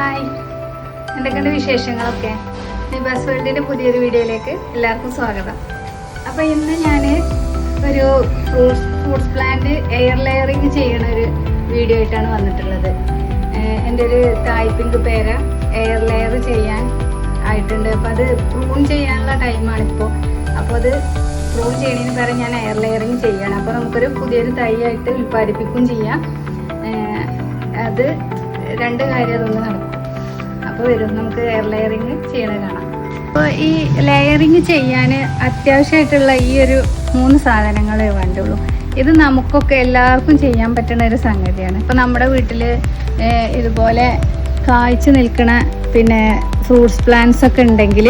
Hi എന്തൊക്കെയുണ്ട് വിശേഷങ്ങളൊക്കെ? Bus വേൾഡിന്റെ പുതിയൊരു വീഡിയോയിലേക്ക് എല്ലാവർക്കും സ്വാഗതം. അപ്പോൾ ഇന്ന് ഞാൻ ഒരു fruits fruits plant air layering ചെയ്യണ ഒരു വീഡിയോ ആയിട്ടാണ് വന്നിട്ടുള്ളത്. എന്റെ ഒരു തായ്പിങ്ക് പേര എയർ ലെയർ ചെയ്യാൻ ആയിട്ടുണ്ട്. അപ്പോൾ അത് പ്രൂൺ ചെയ്യാനുള്ള ടൈമാണ് ഇപ്പോൾ അപ്പോൾ അത് പ്രൂൺ ചെയ്യണതിന് പകരം ഞാൻ എയർ ലെയറിങ് ചെയ്യണം. അപ്പോൾ നമുക്കൊരു പുതിയൊരു തൈ ആയിട്ട് ഉൽപ്പാദിപ്പിക്കുകയും ചെയ്യാം. അത് രണ്ട് കാര്യം അതൊന്ന് നടക്കും. അപ്പോൾ വരും. നമുക്ക് എയർ ലെയറിങ് ചെയ്യണ കാണാം. അപ്പോൾ ഈ ലെയറിങ് ചെയ്യാൻ അത്യാവശ്യമായിട്ടുള്ള ഈ ഒരു മൂന്ന് സാധനങ്ങളേ വേണ്ടുള്ളൂ. ഇത് നമുക്കൊക്കെ എല്ലാവർക്കും ചെയ്യാൻ പറ്റുന്ന ഒരു സംഗതിയാണ്. ഇപ്പോൾ നമ്മുടെ വീട്ടിൽ ഇതുപോലെ കായ്ച്ചു നിൽക്കണ പിന്നെ ഫ്രൂട്ട്സ് പ്ലാന്റ്സ് ഒക്കെ ഉണ്ടെങ്കിൽ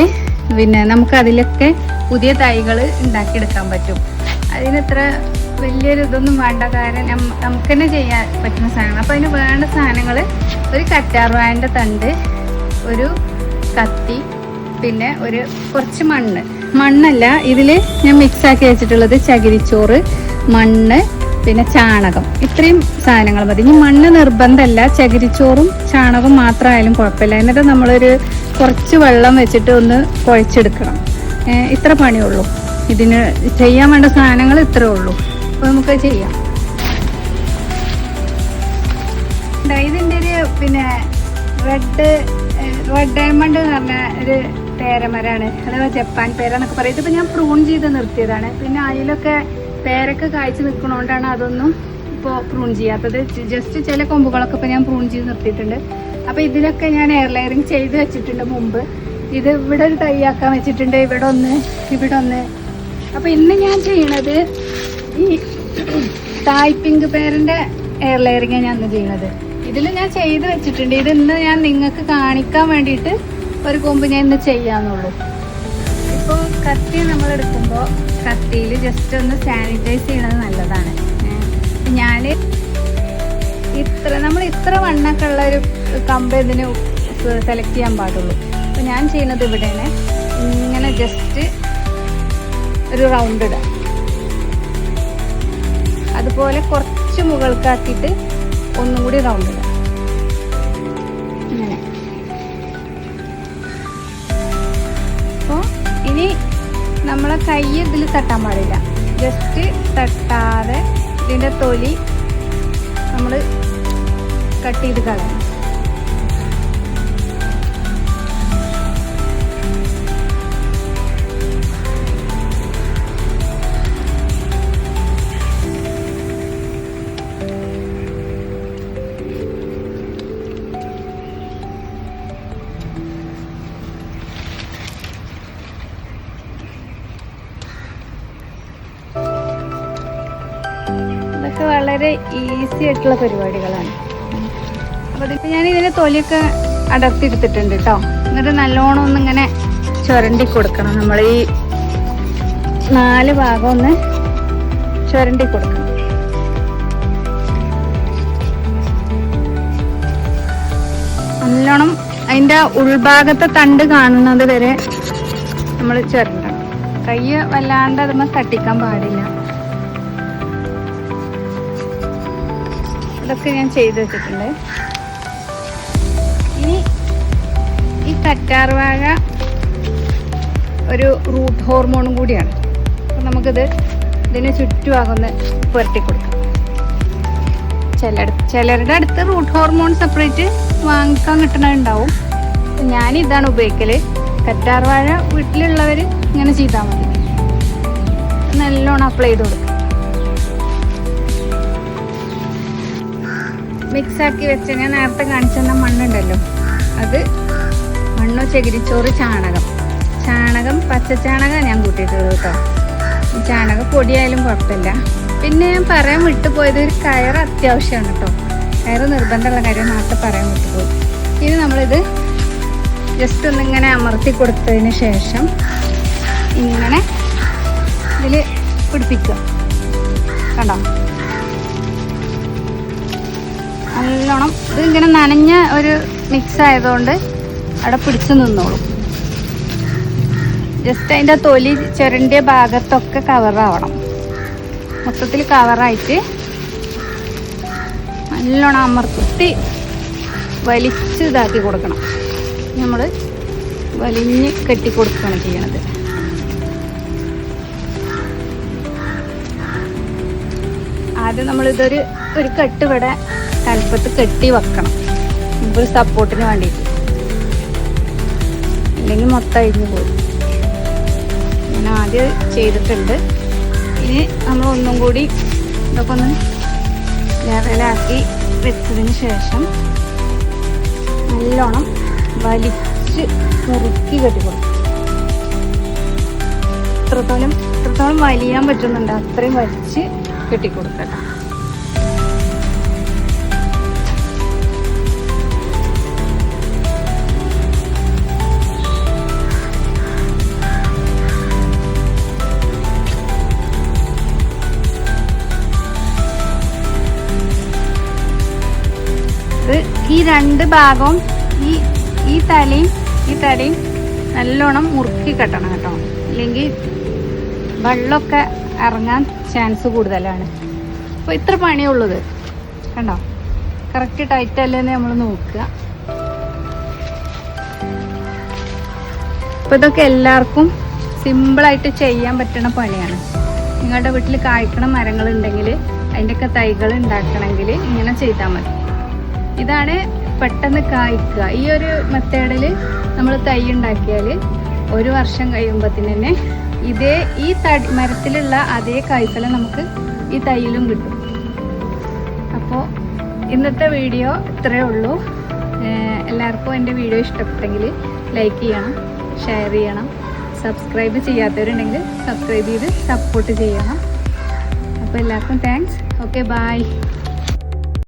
പിന്നെ നമുക്ക് അതിലൊക്കെ പുതിയ തൈകൾ ഉണ്ടാക്കിയെടുക്കാൻ പറ്റും. അതിനത്ര വലിയൊരു ഇതൊന്നും വേണ്ട കാര്യം നമുക്ക് തന്നെ ചെയ്യാൻ പറ്റുന്ന സാധനങ്ങൾ അപ്പോൾ അതിന് വേണ്ട സാധനങ്ങൾ ഒരു കറ്റാർവാഴന്റെ തണ്ട് ഒരു കത്തി പിന്നെ ഒരു കുറച്ച് മണ്ണ്. മണ്ണല്ല ഇതിൽ ഞാൻ മിക്സാക്കി വെച്ചിട്ടുള്ളത് ചകിരിച്ചോറ് മണ്ണ് പിന്നെ ചാണകം. ഇത്രയും സാധനങ്ങൾ മതി. ഇനി മണ്ണ് നിർബന്ധമല്ല ചകിരിച്ചോറും ചാണകവും മാത്രമായാലും കുഴപ്പമില്ല. എന്നിട്ട് നമ്മളൊരു കുറച്ച് വെള്ളം വെച്ചിട്ട് ഒന്ന് കുഴച്ചെടുക്കണം. ഇത്ര പണിയുള്ളൂ. ഇതിന് ചെയ്യാൻ വേണ്ട സാധനങ്ങൾ ഇത്രേ ഉള്ളൂ. അപ്പോൾ നമുക്ക് ചെയ്യാം. ഇതിന്റെ ഒരു പിന്നെ റെഡ് റെഡ് ഡയമണ്ട് എന്ന് പറഞ്ഞ ഒരു പേരമരാണ്. അഥവാ ജപ്പാൻ പേര എന്നൊക്കെ പറയും. ഇതിപ്പോൾ ഞാൻ പ്രൂൺ ചെയ്ത് നിർത്തിയതാണ്. പിന്നെ അതിലൊക്കെ പേരൊക്കെ കായ്ച്ച് നിൽക്കണോണ്ടാണ് അതൊന്നും ഇപ്പോൾ പ്രൂൺ ചെയ്യാത്തത്. ജസ്റ്റ് ചില കൊമ്പുകളൊക്കെ ഇപ്പോൾ ഞാൻ പ്രൂൺ ചെയ്ത് നിർത്തിയിട്ടുണ്ട്. അപ്പോൾ ഇതിലൊക്കെ ഞാൻ എയർ ലെയറിങ് ചെയ്ത് വെച്ചിട്ടുണ്ട് മുമ്പ്. ഇത് ഇവിടെ ഒരു ടൈ ആക്കാൻ വെച്ചിട്ടുണ്ട്. ഇവിടെ ഒന്ന് ഇവിടെ ഒന്ന്. അപ്പോൾ ഇന്ന് ഞാൻ ചെയ്യണത് ഈ തായ് പിങ്ക് പേരന്റെ എയർ ലെയറിങ്ങാണ് ഞാൻ ഇന്ന് ചെയ്യണത് ഇതിൽ ഞാൻ ചെയ്ത് വെച്ചിട്ടുണ്ട്. ഇത് ഇന്ന് ഞാൻ നിങ്ങൾക്ക് കാണിക്കാൻ വേണ്ടിയിട്ട് ഒരു കൊമ്പ് ഞാൻ ഇന്ന് ചെയ്യാന്നുള്ളൂ. ഇപ്പോൾ കത്തി നമ്മൾ എടുക്കുമ്പോൾ കത്തിയിൽ ജസ്റ്റ് ഒന്ന് സാനിറ്റൈസ് ചെയ്യുന്നത് നല്ലതാണ്. ഞാൻ ഇത്ര നമ്മൾ ഇത്ര വണ്ണൊക്കെ ഉള്ള ഒരു കമ്പ് ഇതിന് സെലക്ട് ചെയ്യാൻ പാടുള്ളൂ. അപ്പോൾ ഞാൻ ചെയ്യുന്നത് ഇവിടെയാണ്. ഇങ്ങനെ ജസ്റ്റ് ഒരു റൗണ്ട് ഇടാം. അതുപോലെ കുറച്ച് മുകൾക്കാക്കിയിട്ട് ഒന്നും കൂടി റൗണ്ട് ഇടാം. ഇങ്ങനെ അപ്പോൾ ഇനി നമ്മളെ കൈ ഇതിൽ തട്ടാൻ പാടില്ല. ജസ്റ്റ് തട്ടാതെ ഇതിന്റെ തൊലി നമ്മൾ കട്ട് ചെയ്ത് കളയണം. വളരെ ഈസി ആയിട്ടുള്ള പരിപാടികളാണ്. അപ്പോൾ ഇതിപ്പോൾ ഞാൻ ഇതിന്റെ തൊലിയൊക്കെ അടർത്തിയെടുത്തിട്ടുണ്ട് കേട്ടോ എന്നിട്ട് നല്ലോണം ഒന്ന് ഇങ്ങനെ ചുരണ്ടി കൊടുക്കണം. നമ്മൾ ഈ നാല് ഭാഗം ഒന്ന് ചുരണ്ടി കൊടുക്കണം. നല്ലോണം അതിന്റെ ഉൾഭാഗത്തെ തണ്ട് കാണുന്നത് വരെ നമ്മൾ ചുരണ്ടണം. കൈ വല്ലാണ്ട് അതുമ്പോൾ തട്ടിക്കാൻ പാടില്ല. ഇതൊക്കെ ഞാൻ ചെയ്ത് വെച്ചിട്ടുണ്ട്. ഇനി ഈ കറ്റാർവാഴ ഒരു റൂട്ട് ഹോർമോണും കൂടിയാണ്. അപ്പം നമുക്കിത് ഇതിന് ചുറ്റുമാകൊന്ന് പുരട്ടി കൊടുക്കാം. ചില ചിലരുടെ അടുത്ത് റൂട്ട് ഹോർമോൺ സെപ്പറേറ്റ് വാങ്ങിക്കാൻ കിട്ടണുണ്ടാവും ഞാൻ ഇതാണ് ഉപയോഗിക്കൽ കറ്റാർവാഴ വീട്ടിലുള്ളവർ ഇങ്ങനെ ചെയ്താൽ മതി. നല്ലോണം അപ്ലൈ ചെയ്ത് കൊടുക്കുക മിക്സ് ആക്കി വെച്ച ഞാൻ നേരത്തെ കാണിച്ചെന്ന മണ്ണുണ്ടല്ലോ. അത് മണ്ണോ ചകിരിച്ചോറ് ചാണകം. ചാണകം പച്ചച്ചാണകം ഞാൻ കൂട്ടിയിട്ടുള്ളത് കേട്ടോ ചാണകം പൊടിയായാലും കുഴപ്പമില്ല. പിന്നെ ഞാൻ പറയാൻ വിട്ടുപോയത് ഒരു കയർ അത്യാവശ്യമാണ് കേട്ടോ കയർ നിർബന്ധമുള്ള കാര്യം നേരത്തെ പറയാൻ വിട്ടുപോയി. ഇനി നമ്മളിത് ജസ്റ്റ് ഒന്നിങ്ങനെ അമർത്തി കൊടുത്തതിന് ശേഷം ഇങ്ങനെ ഇതിൽ പിടിപ്പിക്കുക. കണ്ടോ? നല്ലോണം. ഇത് ഇങ്ങനെ നനഞ്ഞ ഒരു മിക്സ് ആയതുകൊണ്ട് അവിടെ പിടിച്ചു നിന്നോളും. ജസ്റ്റ് അതിന്റെ തൊലി ചെറിന്റെ ഭാഗത്തൊക്കെ കവറാവണം മൊത്തത്തിൽ കവറായിട്ട് നല്ലോണം അമർത്തി വലിച്ച് ഇതാക്കി കൊടുക്കണം. നമ്മൾ വലിഞ്ഞ് കെട്ടി കൊടുക്കുകയാണ് ചെയ്യണത്. ആദ്യം നമ്മളിതൊരു ഒരു കെട്ട് തലപ്പത്ത് കെട്ടി വെക്കണം. ഒരു സപ്പോർട്ടിന് വേണ്ടിയിട്ട് അല്ലെങ്കിൽ മൊത്തം അഴിഞ്ഞു പോകും. ഞാൻ ആദ്യം ചെയ്തിട്ടുണ്ട്. ഇനി നമ്മൾ ഒന്നും കൂടി ഇതൊക്കെ ഒന്ന് ലെവലാക്കി വെച്ചതിന് ശേഷം നല്ലോണം വലിച്ച് മുറുക്കി കെട്ടിക്കൊടുക്കും എത്രത്തോളം എത്രത്തോളം വലിയാൻ പറ്റുന്നുണ്ട്. അത്രയും വലിച്ച് കെട്ടിക്കൊടുക്കട്ടെ രണ്ട് ഭാഗവും ഈ ഈ തലയും ഈ തലയും നല്ലോണം മുറുക്കി കെട്ടണം കേട്ടോ. അല്ലെങ്കിൽ വെള്ളമൊക്കെ ഇറങ്ങാൻ ചാൻസ് കൂടുതലാണ്. അപ്പോൾ ഇത്ര പണിയുള്ളത് കണ്ടോ? കറക്റ്റ് ടൈറ്റ് അല്ലെന്ന് നമ്മൾ നോക്കുക. അപ്പോൾ ഇതൊക്കെ എല്ലാവർക്കും സിമ്പിളായിട്ട് ചെയ്യാൻ പറ്റുന്ന പണിയാണ്. നിങ്ങളുടെ വീട്ടിൽ കായ്ക്കണ മരങ്ങൾ ഉണ്ടെങ്കിൽ അതിന്റെയൊക്കെ തൈകൾ ഉണ്ടാക്കണമെങ്കിൽ ഇങ്ങനെ ചെയ്താൽ മതി. ഇതാണ് പെട്ടെന്ന് കായ്ക്കുക. ഈ ഒരു മെത്തേഡിൽ നമ്മൾ തൈ ഉണ്ടാക്കിയാൽ ഒരു വർഷം കഴിയുമ്പോഴത്തിന് തന്നെ ഇതേ ഈ തടി മരത്തിലുള്ള അതേ കായ്ഫലം നമുക്ക് ഈ തൈയിലും കിട്ടും. അപ്പോൾ ഇന്നത്തെ വീഡിയോ ഇത്രയേ ഉള്ളൂ. എല്ലാവർക്കും എന്റെ വീഡിയോ ഇഷ്ടപ്പെട്ടെങ്കിൽ ലൈക്ക് ചെയ്യണം ഷെയർ ചെയ്യണം സബ്സ്ക്രൈബ് ചെയ്യാത്തവരുണ്ടെങ്കിൽ സബ്സ്ക്രൈബ് ചെയ്ത് സപ്പോർട്ട് ചെയ്യണം. അപ്പോൾ എല്ലാവർക്കും താങ്ക്സ് ഓക്കെ ബായ്